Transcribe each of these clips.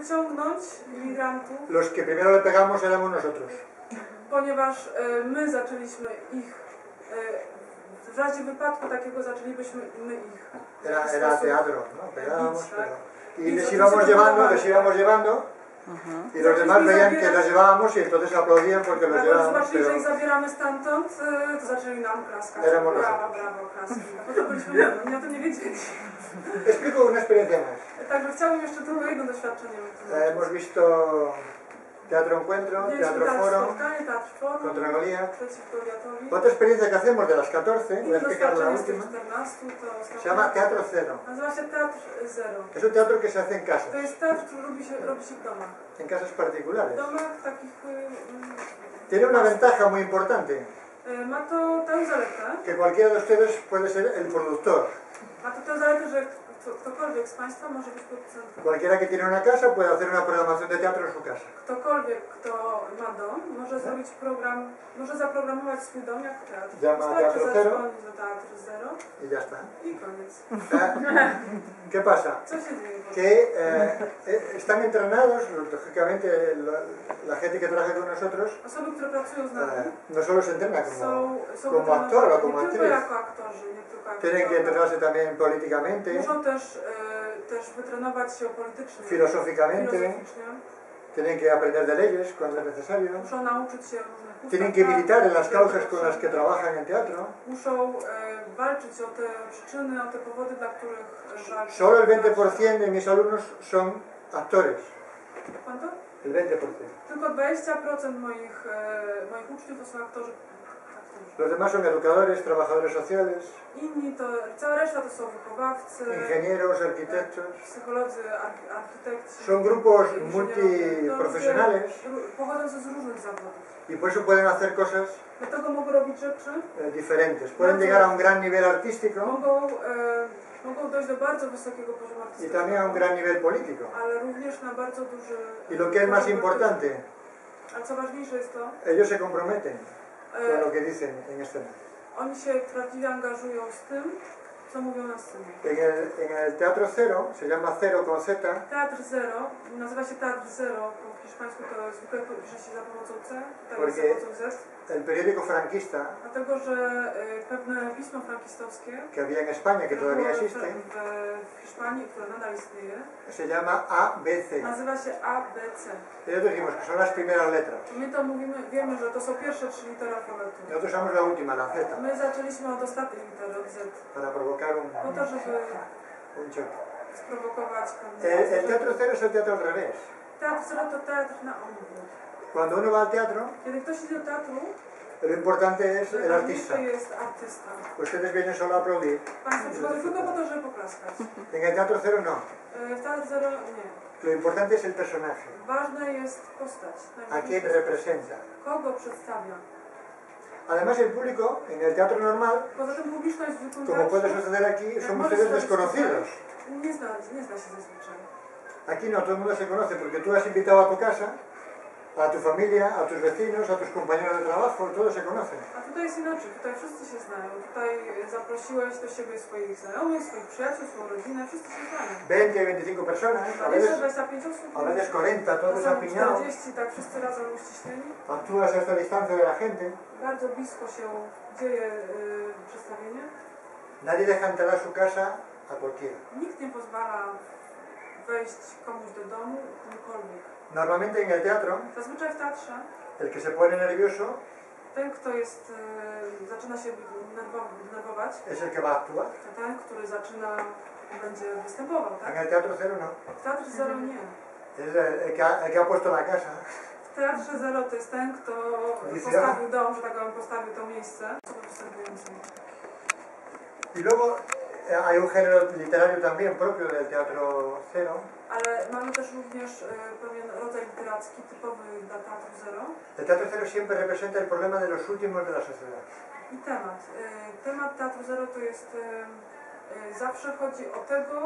wyciągnąć imigrantów, los que primero le pegamos éramos nosotros. ponieważ e, my zaczęliśmy ich, e, w razie wypadku takiego zaczęlibyśmy my ich. Era, era teatro, ¿no? Pegábamos, bić, pero... tak? Y Y les íbamos llevando, les íbamos llevando, y los demás veían que los llevábamos y entonces aplaudían porque los llevábamos, zobaczyli, że ich pero... zabieramy stamtąd, e, to zaczęli nam klaskać. Éramos Brawo, brawo, klaski. No to byliśmy my, oni o tym nie wiedzieli. Explico una experiencia más. Także chciałbym jeszcze tylko jedno doświadczenie. Eh, hemos visto Teatro Encuentro, Mieliśmy Teatro teatr Foro, spotkanie, teatr forum, contra Goliat. Otra experiencia que hacemos de las 14, voy Inne a explicar la doświadczenie z tych última, 14 to se llama. Teatro Cero. Nazywa się Teatr Zero. Es un teatro que se hace en To casas, jest teatr, który robi się, robi się w domach. en casas W particulares. domach takich... y, Tiene una ventaja muy importante, y, Ma to tę zaletę, que cualquiera de ustedes puede ser el productor. Ma to tę zaletę, że ktokolwiek z Państwa może być. Cualquiera que tiene una casa puede hacer una programación de teatro en su casa. Ktokolwiek, kto ma dom, może zrobić program, może zaprogramować swój dom jako teatr. Llama Wystarczy Teatro do Teatru Zero Y ya está. i koniec. ¿Qué pasa? Co się dzieje? Que eh, eh, están entrenados, lógicamente la gente que trabaja con nosotros, Osoby, które pracują z eh, no solo se entrena como, są, są como actor o como actriz, tienen que entrenarse también políticamente, też, e, też wytrenować się politycznie, filozoficznie. tienen que aprender de leyes cuando es necesario, Muszą nauczyć się różnych ustaw tienen que militar en las causas con las que trabajan en teatro. Muszą e, walczyć o te przyczyny, o te powody, dla których walczą. Solo el 20% de mis alumnos son actores, Quanto? el 20%. Tylko 20% moich, e, moich uczniów to są aktorzy. Aktorzy. Los demás son educadores, trabajadores sociales, Inni to, cała reszta to są wychowawcy, ingenieros, arquitectos. psycholodzy, arch, architekci. Son grupos inżynierowie. To multiprofesionales ludzie ró- Pochodzący z różnych zawodów. y por eso pueden hacer cosas Dlatego mogą robić rzeczy, eh, diferentes. Pueden llegar a un gran nivel artístico mogą, e, mogą dojść do bardzo wysokiego poziomu y artystycznego, también a un gran nivel político. ale również na bardzo duży... Y lo que es más importante, A co ważniejsze jest to, ellos se comprometen con e, lo que dicen en oni się prawdziwie angażują z tym, co mówią na scenie. En el, en el Teatro Cero, se llama Cero con Z, Teatr Zero, nazywa się Teatr Zero, po hiszpańsku to zwykle pisze się za pomocą C, tutaj za pomocą Z, el periódico franquista dlatego że e, pewne pismo frankistowskie, que había en España, que todavía existe, w, w Hiszpanii, które nadal istnieje, se llama ABC. nazywa się ABC. Nosotros dijimos que son las primeras letras. My to mówimy, wiemy, że to są pierwsze trzy litery alfabetu. Nosotros somos la última, la Z, My zaczęliśmy od ostatniej litery, od Z, para provocar un, po to, żeby un choque. sprowokować pewne... El, el Teatro Cero es el teatro al revés. Teatr Zero to teatr na odwrót. Cuando uno va al teatro, Kiedy ktoś idzie do teatru, lo importante es el artista. najważniejszy jest artysta. Ustedes vienen solo a aplaudir. Państwo przychodzą tylko po to, żeby poklaskać. En el Teatro Cero no. E, W Teatr Zero nie. Lo importante es el personaje. Ważna jest postać. A Najważniejsze quién jest representa. Además, el público en el teatro normal, zwykłym como puede suceder aquí, son ustedes desconocidos. Aquí no, todo el mundo se conoce porque tú has invitado a tu casa, a tu familia, a tus vecinos, a tus compañeros de trabajo, todos se conocen. A tutaj jest inaczej. Tutaj wszyscy się znają. Tutaj zaprosiłeś do siebie swoich znajomych, swoich przyjaciół, swoją rodzinę. Wszyscy się znają. 20, 25 personas, a 20, veces, 25 osób. a veces 40, todos apiñados. 40, tak wszyscy razem uściśleni. Actúas a esta distancia de la gente. Bardzo blisko się dzieje y, przedstawienie. Nadie deja entrar a su casa a cualquiera. Nikt nie pozwala wejść komuś do domu, komukolwiek. Normalmente en el teatro, Zazwyczaj w teatrze el que se pone nervioso ten, kto jest, y, zaczyna się nerwowo- denerwować, es el que va a actuar. to ten, który zaczyna, będzie występował, En tak? el teatro cero no. W Teatrze Zero nie. Es el, el que ha, el que ha puesto la casa. W Teatrze Zero to jest ten, kto Dice, postawił dom, że tak powiem, postawił to miejsce. występującym. Y luego eh, hay un género literario también propio del teatro cero, Ale mamy też również y, pewien rodzaj literacki typowy dla Teatru Zero El teatro cero siempre representa el problema de los últimos de la sociedad. i temat. Y, Temat Teatru Zero to jest, y, zawsze chodzi o tego,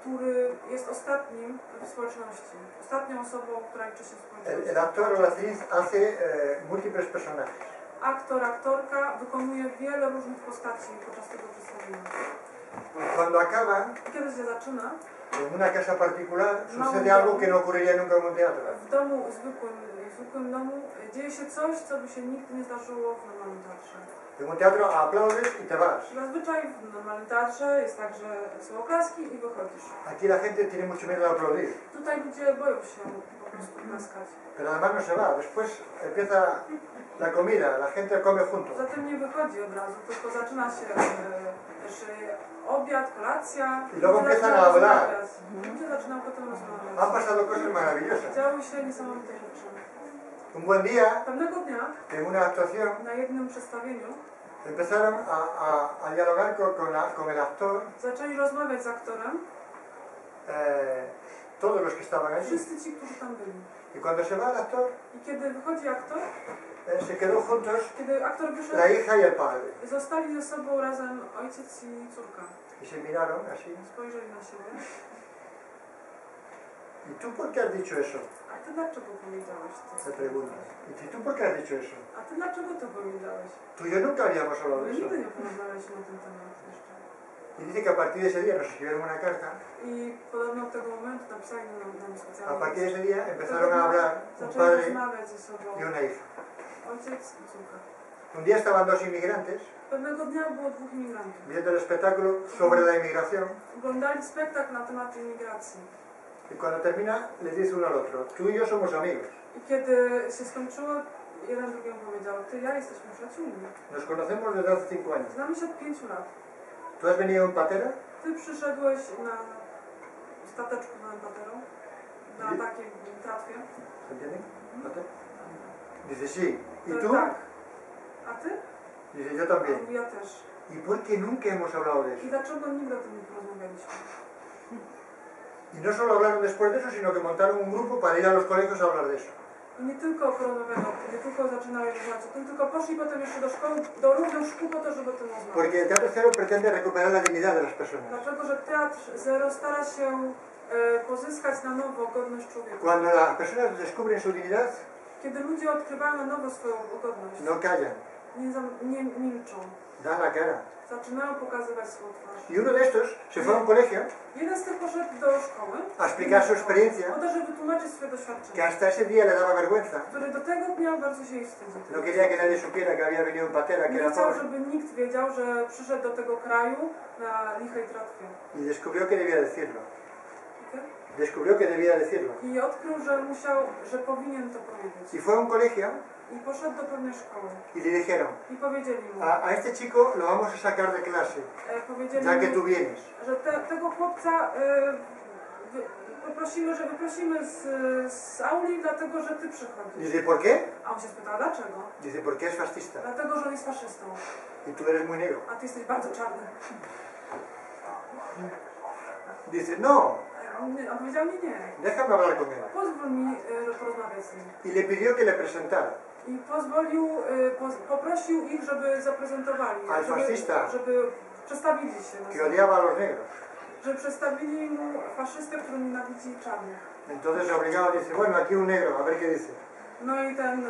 który jest ostatnim w społeczności. Ostatnią osobą, która liczy się w El, społeczności. el actor o la actriz hace eh, múltiples personajes. Aktor, aktorka wykonuje wiele różnych postaci podczas tego przedstawienia. Cuando acaba, I kiedy się zaczyna, En una casa particular sucede no. algo que no ocurriría nunca en un teatro. W domu zwykłym, w zwykłym domu y, dzieje się coś, co by się nigdy nie zdarzyło w normalnym teatrze. En un teatro aplaudes y te vas. Zazwyczaj w normalnym teatrze jest tak, że są oklaski i wychodzisz. Aquí la gente tiene mucho miedo a aplaudir. Tutaj ludzie boją się po prostu klaskać. Pero además no se va. Después empieza la comida, la gente come junto. Zatem nie wychodzi od razu, tylko zaczyna się e, też e, obiad, kolacja. I luego empiezan a hablar. Ludzie zaczynają potem Han rozmawiać. pasado cosas maravillosas. Działy się niesamowite rzeczy. Un buen día, Pewnego dnia en una actuación, na jednym przedstawieniu empezaron a, a- a dialogar con, con la- con el actor zaczęli rozmawiać z aktorem, eh, todos los que estaban allí. wszyscy ci, którzy tam byli. Y cuando se va el actor, I kiedy wychodzi aktor, juntos kiedy aktor wyszedł, zostali ze sobą razem ojciec i córka. Y se miraron así. Spojrzeli na siebie. ¿Y tú por qué has dicho eso? A ty dlaczego powiedziałeś to? Se pregunta. ¿Y tú- por qué has dicho eso? A ty dlaczego to powiedziałeś? Tú y yo nunca habíamos hablado My de eso. nigdy nie porozmawialiśmy o tym temacie jeszcze. Y dice que a partir de ese día nos escribieron una carta. I podobno od tego momentu napisali nam, nam A specjalnie. partir de ese día Tego empezaron a dnia hablar un Zaczęli padre rozmawiać ze sobą y una hija. ojciec i córka. Un día estaban dos inmigrantes Pewnego dnia było dwóch imigrantów. viendo el espectáculo sobre la inmigración Oglądali spektakl na temat imigracji. y cuando termina les dice uno al otro, tú y yo somos amigos. I kiedy się skończyło, jeden drugiemu powiedział, ty ja jesteśmy przyjaciółmi. Nos conocemos desde hace cinco años. ¿Tú has venido en patera? Ty przyszedłeś na stateczku na Paterą, na takiej tratwie. ¿Se entiende? ¿Patera? Dice sí. ¿Y tú? Tak. A ty? Dice yo también. ja też. ¿Y por qué nunca hemos hablado de I eso? dlaczego nigdy o tym nie porozmawialiśmy? Y no solo hablaron después de eso, sino que montaron un grupo para ir a los colegios a hablar de eso. I nie tylko porozmawiano, nie tylko o tym, tylko poszli potem jeszcze do szkoły, do różnych szkół po to, żeby o tym rozmawiać. Porque el Teatro Cero pretende recuperar la dignidad de las personas. Dlatego, że Teatr Zero stara się e, pozyskać na nowo godność człowieka. Cuando las personas descubren su dignidad, Kiedy ludzie odkrywają na nowo swoją godność, no callan, nie, nie milczą, dan la cara. zaczynają pokazywać swoją twarz. Y uno de estos se fue a un colegio Jeden z tych poszedł do szkoły, a explicar su experiencia, po to, żeby wytłumaczyć swoje que doświadczenie, hasta ese día le daba vergüenza. który do tego dnia bardzo się jej wstydził. No quería que nadie supiera que había venido en patera, que Nie era chciał, pobre. żeby nikt wiedział, że przyszedł do tego kraju na lichej tratwie. Y descubrió que debía decirlo. Descubrió que debía decirlo. I odkrył, że musiał, że powinien to powiedzieć. Y fue a un colegio Y le dijeron, a, a este chico lo vamos a sacar de clase, e, powiedzieli ya que tú vienes. e, wy, poprosimy, że wyprosimy z, z auli, dlatego że ty przychodzisz. Dice, ¿por qué? A on się spytał, dlaczego? Dice, porque es fascista. Dlatego, że on jest faszystą, Y tú eres muy negro. a ty jesteś bardzo czarny. Dice, no, A on, powiedział, nie, nie, déjame hablar con él. pozwól mi e, porozmawiać z nim. Y le pidió que le presentara. I pozwolił, e, poz, poprosił ich, żeby zaprezentowali, Al żeby, fascista. żeby przedstawili się, que odiaba a los negros. że przedstawili mu faszystę, który nienawidzi czarnych. Entonces obligado dice, bueno, aquí un negro, a ver qué dice. No i ten, e,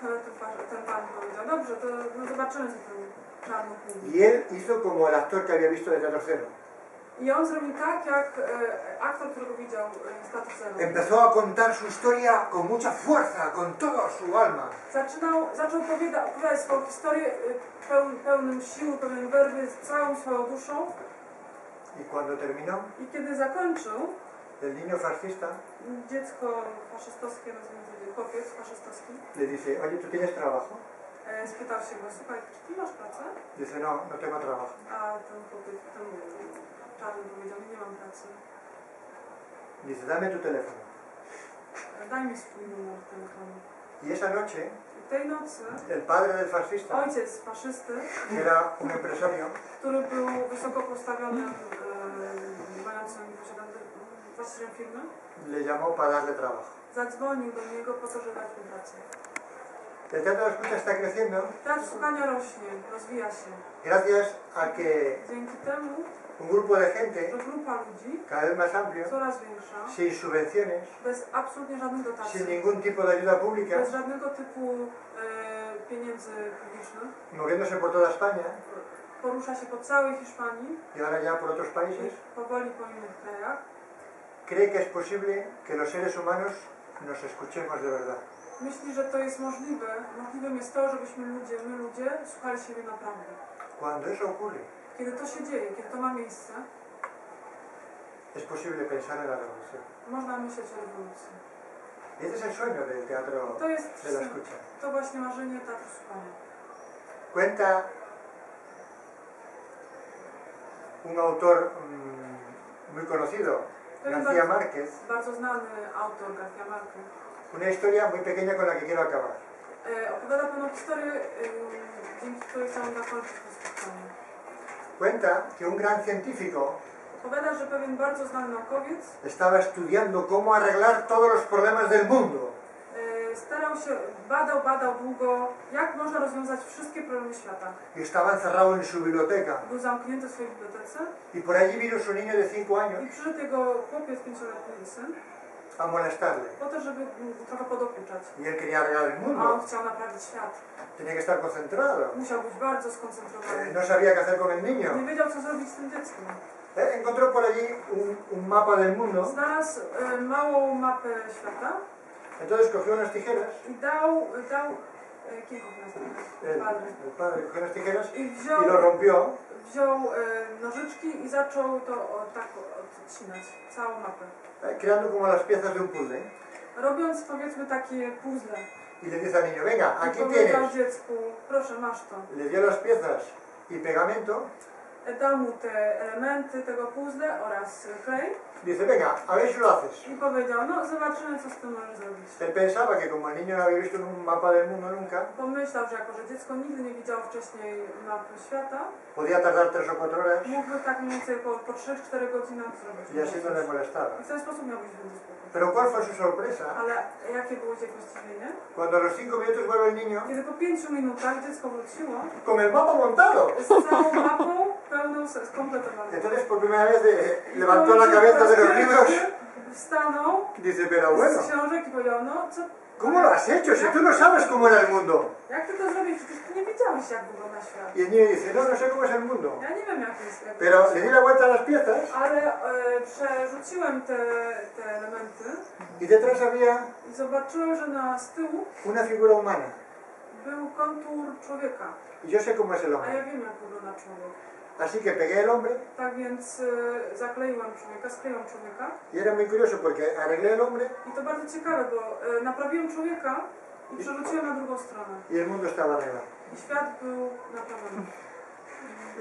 ten, fa- ten pan powiedział, dobrze, to no zobaczymy, co ten czarny mówi. Y él hizo como el actor que había visto de Teatro Cero. I on zrobił tak, jak e, aktor, którego widział e, status zero. Empezó a contar su historia con mucha fuerza, con toda su alma. Zaczynał, zaczął opowiada, opowiadać swoją historię e, peł, pełnym siły, pełnym werwy, z całą swoją duszą. Y cuando terminó, I kiedy zakończył, el niño fascista dziecko faszystowskie, to chłopiec faszystowski, le dice, oye, ¿tú tienes trabajo? spytał się go, słuchaj, czy ty masz pracę? Dice, no, no tengo trabajo. A ten chłopiec, ten czarny powiedział, nie mam pracy. Dice, dame tu teléfono. Daj mi swój numer telefonu. Y esa noche, I tej nocy el padre del fascista, ojciec faszysty, que era un empresario, który był wysoko postawionym, e, mającym właścicielem firmy, le llamó para darle trabajo. zadzwonił do niego po to, żeby dać mu pracę. El teatro de escucha está creciendo. Gracias a que un grupo de gente, cada vez más amplio, sin subvenciones, dotacji, sin ningún tipo de ayuda pública, bez żadnego typu e, pieniędzy publicznych, moviéndose por toda España. Porusza się po całej Hiszpanii y ahora ya por otros países, powoli po innych krajach, cree que es posible que los seres humanos nos escuchemos de verdad. Myśli, że to jest możliwe. Możliwym jest to, żebyśmy ludzie, my ludzie, słuchali siebie naprawdę. Cuando eso ocurre, Kiedy to się dzieje, kiedy to ma miejsce, es posible pensar en la revolución. można myśleć o rewolucji. Y ese es el sueño del teatro To jest de la escucha. to właśnie marzenie teatru słuchania. Cuenta un autor mm, muy conocido, García Márquez, bardzo znany autor García Márquez una historia muy pequeña con la que quiero acabar. e, opowiada pewną historię, e, dzięki której chciałam zakończyć to spotkanie. Cuenta que un gran científico Opowiada, że pewien bardzo znany naukowiec estaba estudiando cómo arreglar todos los problemas del mundo. e, starał się, badał, badał długo, jak można rozwiązać wszystkie problemy świata. Y estaba encerrado en su biblioteca. Był zamknięty w swojej bibliotece Y por allí vino su niño de 5 años i przyszedł jego chłopiec, pięcioletni syn, a molestarle. po to, żeby trochę podopieczać. Y él quería arreglar el A on mundo. chciał naprawić świat. Tenía que estar concentrado. Musiał być bardzo Eh, skoncentrowany. No sabía qué hacer con el Nie niño. wiedział, co zrobić z tym dzieckiem. Eh, Encontró por allí un, un mapa del mundo. Znalazł e, małą mapę świata Entonces cogió unas tijeras. i dał, dał e, kilku El, gwiazdek, padre. el padre cogió unas tijeras I y wziął, lo rompió. wziął e, nożyczki i zaczął to o, tak odcinać, całą mapę. creando como las piezas de un puzzle. Robiąc powiedzmy takie puzzle. Y le dice al niño, venga, aquí tienes. dziecku, proszę masz to. Le dio las piezas y pegamento. Dał mu te elementy tego puzzle oraz klej Dice, venga, a ver si lo haces. i powiedział, no zobaczymy co z tym możesz zrobić. Él pensaba que como el niño no había visto un mapa del mundo nunca, Pomyślał, że jako że dziecko nigdy nie widziało wcześniej mapy świata, podía tardar tres o cuatro horas mógłby tak mniej więcej po, po 3-4 godzinach zrobić. y así no le molestaba. I w ten sposób miał być spokój. Pero ¿cuál fue su sorpresa? Ale jakie było jego zdziwienie? Cuando a los cinco minutos vuelve el niño Kiedy po 5 minutach dziecko wróciło con el mapa montado. z całą mapą pełną, skompletowaną. Entonces por primera vez eh, levantó la cabeza de los libros Wstanął dice, pero bueno, z książek i powiedział, no co, ¿cómo lo has hecho? Si tú no sabes cómo era el mundo. jak ty to zrobisz? Przecież ty nie wiedziałeś jak wygląda świat. Y el niño dice, no, no sé cómo es el mundo. Ja nie wiem jak jest. Jak Pero le di la vuelta a las piezas Ale e, przerzuciłem te, te elementy y detrás había i zobaczyłem, że na z tyłu una figura humana. był kontur człowieka. Y yo sé cómo es el A ja hombre. wiem jak wygląda człowiek. Así que pegué el hombre Tak więc e, zakleiłem człowieka, skleiłem człowieka. y era muy curioso porque arreglé el hombre I to bardzo ciekawe, bo e, naprawiłem człowieka i przerzuciłem na drugą stronę. y el mundo estaba arreglado. I świat był naprawiony.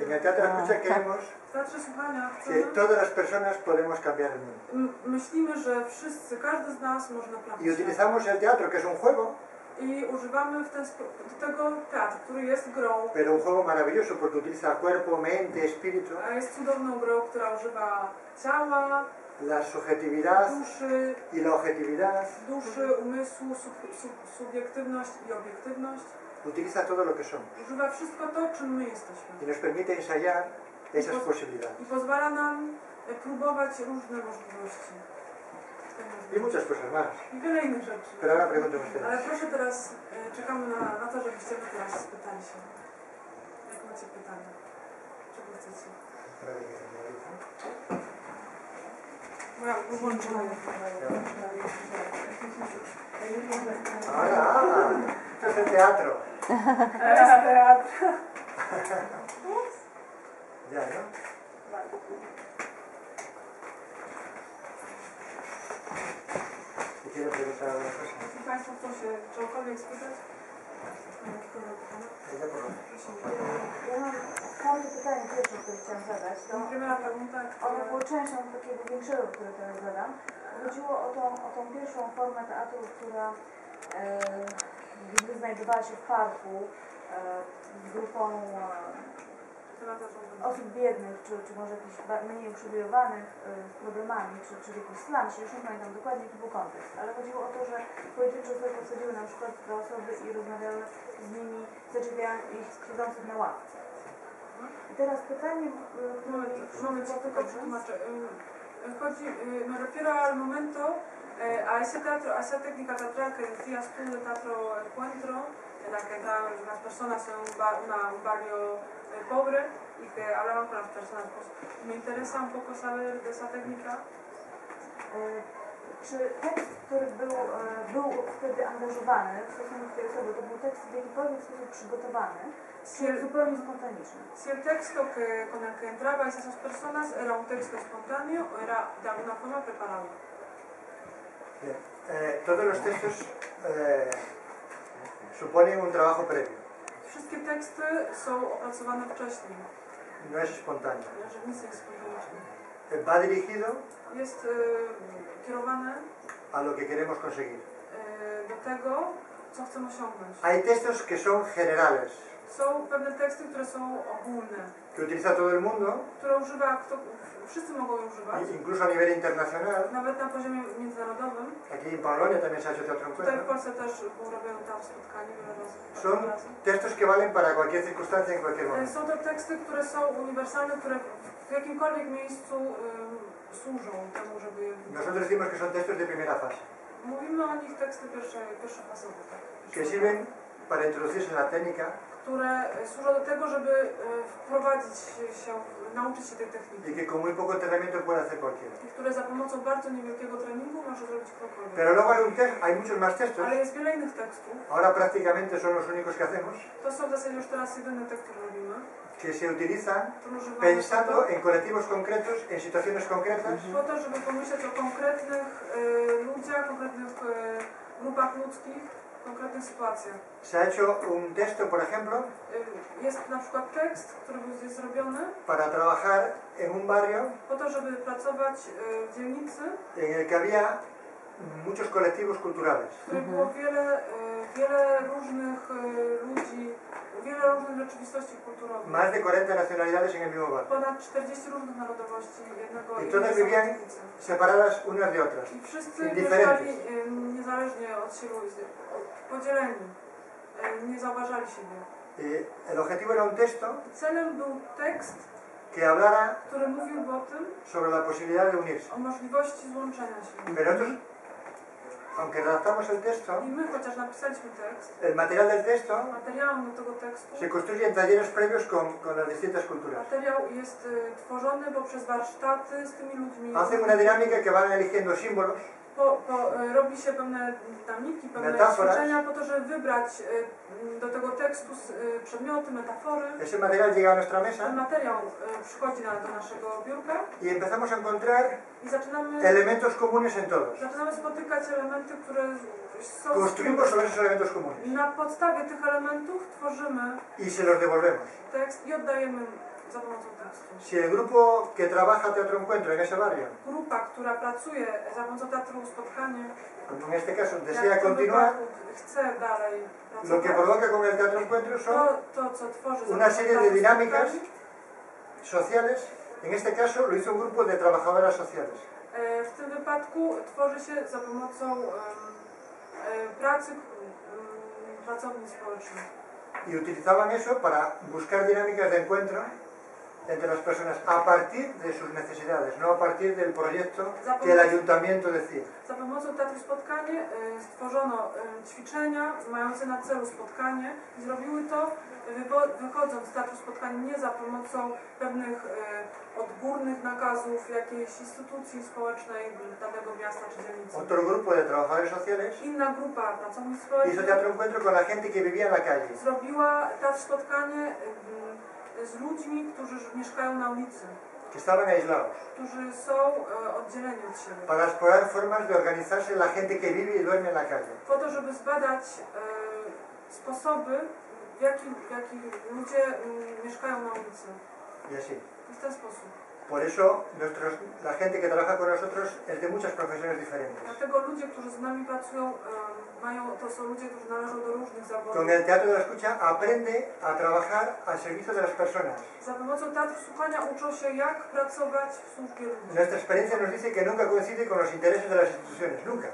En el teatro escucha creemos Słuchania que todas las personas podemos cambiar el mundo. myślimy, że wszyscy, każdy z nas może Y naprawić świat. utilizamos el teatro, que es un juego, I używamy do tego teatr, który jest grą, pero un juego maravilloso porque utiliza cuerpo, mente, espíritu, a jest cudowną grą, która używa ciała, la subjetividad duszy, y la objetividad. duszy, umysłu, sub, sub, subiektywność i obiektywność. Utiliza todo lo que somos Używa wszystko to, czym my jesteśmy. y nos permite ensayar esas posibilidades. I pozwala nam e, próbować różne możliwości. Y muchas cosas más. I wiele innych rzeczy. Pero ahora pregunten Ale ustedes. proszę teraz, e, czekamy na, na to, żebyście wy teraz spytali się. Jak macie pytania? Czego chcecie? Ahora, ahora. Esto es el teatro. Teraz teatr. Ya, ¿no? Jeśli Państwo chcą się czegokolwiek spytać. Ja mam, to pytanie pierwsze, które chciałam zadać. To ono było częścią takiego większego, które teraz zadam. Chodziło o tą, o tą pierwszą formę teatru, która e, znajdowała się w parku e, z grupą Osób biednych, czy, czy może jakichś mniej uprzywilejowanych e, z problemami, czy, czy w jakimś slumsie, już nie pamiętam dokładnie jaki był kontekst, ale chodziło o to, że pojedyncze osoby podsadziły na przykład te osoby i rozmawiały z nimi, zaczepiają ich siedzących na ławce. I teraz pytanie, Moment, mi moment, przyszło tylko przetłumaczę. Ym, Chodzi, y, me refiero al momento a ese teatro, a esa técnica teatral que decías tú teatro encuentro, en la que entraban unas personas en un, bar- una- un barrio pobre y que hablaban con las personas. Pues me interesa un poco saber de esa técnica. Czy tekst, który był, e, był wtedy angażowany w stosunku do tej osoby, to był tekst w jakikolwiek sposób przygotowany, Si czy el, zupełnie spontaniczny? si el texto que, con el que entrabais esas personas era un texto espontáneo o era de alguna forma preparado. Bien. Eh, todos los textos eh, suponen un trabajo previo, Wszystkie teksty są opracowane wcześniej, no es espontáneo. że nic nie jest spontaniczne. Va dirigido Jest e, kierowane a lo que queremos conseguir. e, do tego, co chcemy osiągnąć. Hay textos que son generales, Są pewne teksty, które są ogólne, que utiliza todo el mundo, które używa kto, wszyscy mogą je używać, incluso a nivel internacional. nawet na poziomie międzynarodowym. Aquí en Polonia también se ha hecho teatro Tutaj w encuentro. Polsce też było robione tam spotkanie wiele razy. Son textos que valen para cualquier circunstancia en cualquier E, momento. Są to teksty, które są uniwersalne, które w jakimkolwiek miejscu ym, służą temu, żeby je Nosotros decimos que son textos de primera fase, Mówimy o nich teksty pierwsze, pierwszofasowe, tak? que sirven para introducirse en la técnica które służą do tego, żeby e, wprowadzić się, nauczyć się tej techniki. y que con muy poco entrenamiento puede hacer cualquiera. I które za pomocą bardzo niewielkiego treningu może zrobić ktokolwiek. Pero luego hay, un text, hay muchos más textos, Ale jest wiele innych tekstów. ahora prácticamente son los únicos que hacemos, To są w zasadzie już teraz jedyne te, które robimy. que se utilizan pensando en colectivos concretos, en situaciones concretas, po to, żeby pomyśleć o konkretnych e, ludziach, konkretnych e, grupach ludzkich, konkretnych sytuacjach. Se ha hecho un texto, por ejemplo, Jest na przykład tekst, który był zdjęć zrobiony para trabajar en un barrio po to, żeby pracować w dzielnicy, en el que había muchos colectivos culturales. w której było wiele, wiele różnych ludzi, wiele różnych rzeczywistości kulturowych. Más de 40 nacionalidades en el mismo barrio, Ponad 40 różnych narodowości jednego I todas vivían- separadas unas de otras. I wszyscy mieszkali niezależnie od siebie, podzieleni, nie zauważali siebie. Y el objetivo era un texto Celem był tekst, que hablara sobre la posibilidad de unirse. o możliwości złączenia się. Pero nosotros, aunque redactamos el texto, I my, chociaż napisaliśmy tekst, el material del texto materiałem do tego tekstu, se construye en talleres previos con, con las distintas culturas. materiał jest e, tworzony poprzez warsztaty z tymi ludźmi. Hacen una dinámica que van eligiendo símbolos Po, po, e, robi się pewne dynamiki, pewne Metafora. ćwiczenia po to, żeby wybrać e, do tego tekstu e, przedmioty, metafory. Ese material llega a nuestra Ten mesa materiał e, przychodzi na, do naszego biurka y empezamos a encontrar i zaczynamy, elementos comunes en todos. zaczynamy spotykać elementy, które są Construimos sobre esos elementos comunes Na podstawie tych elementów tworzymy y se los devolvemos. tekst i oddajemy. Si el grupo que trabaja Teatro Encuentro en ese barrio, Grupa, która pracuje za pomocą teatru spotkanie, en este caso desea continuar, chce dalej lo que provoca con el Teatro Encuentro son to, to co tworzy una serie de dinámicas sociales. En este caso lo hizo un grupo de trabajadoras sociales. e, w tym wypadku tworzy się za pomocą em, e, pracy em, pracowni społecznych. Y utilizaban eso para buscar dinámicas de encuentro entre las personas a partir de sus necesidades, no a partir del proyecto que el ayuntamiento decía. Za pomocą teatru spotkanie stworzono e, ćwiczenia mające na celu spotkanie i zrobiły to e, wychodząc z teatru spotkanie nie za pomocą pewnych e, odgórnych nakazów jakiejś instytucji społecznej danego miasta czy dzielnicy. Otro grupo de trabajadores sociales Inna grupa pracownic hizo społecznych teatro encuentro con la gente que vivía en la calle. zrobiła teatr spotkanie z ludźmi, którzy mieszkają na ulicy, que estaban aislados, którzy są e, oddzieleni od siebie. para explorar formas de organizarse la gente que vive y duerme en la calle. po to, żeby zbadać e, sposoby, w jaki, w jaki ludzie mm, mieszkają na ulicy. Y así. W ten sposób. Por eso nuestros, la gente que trabaja con nosotros es de muchas profesiones diferentes. Dlatego ludzie, którzy z nami pracują, e, mają, to są ludzie, którzy należą do różnych zawodów. Con el teatro de la escucha aprende a trabajar al servicio de las personas. Za pomocą teatru słuchania uczą się, jak pracować w służbie ludzi. Nuestra experiencia nos dice que nunca coincide con los intereses de las instituciones, nunca.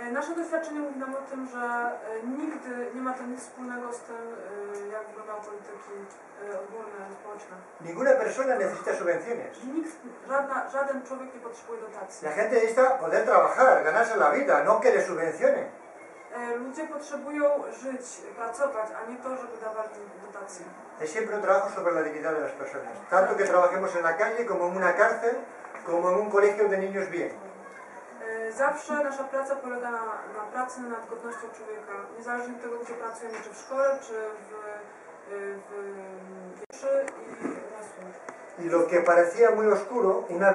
E, Nasze doświadczenie mówi nam o tym, że e, nigdy nie ma to nic wspólnego z tym, e, jak wyglądają polityki ogólne, społeczne. Ninguna persona necesita subvenciones. Nikt, żadna, żaden człowiek nie potrzebuje dotacji. La gente necesita poder trabajar, ganarse la vida, no que le subvencionen. E, Ludzie potrzebują żyć, pracować, a nie to, żeby dawali im dotacje. Es siempre trabajo sobre la dignidad de las personas. Tanto que trabajemos en la calle como en una cárcel, como en un colegio de niños bien. E, Zawsze nasza praca polega na, na pracy nad godnością człowieka, niezależnie od tego, gdzie pracujemy, czy w szkole, czy w, y, w, w, w. Y lo que parecía muy oscuro, una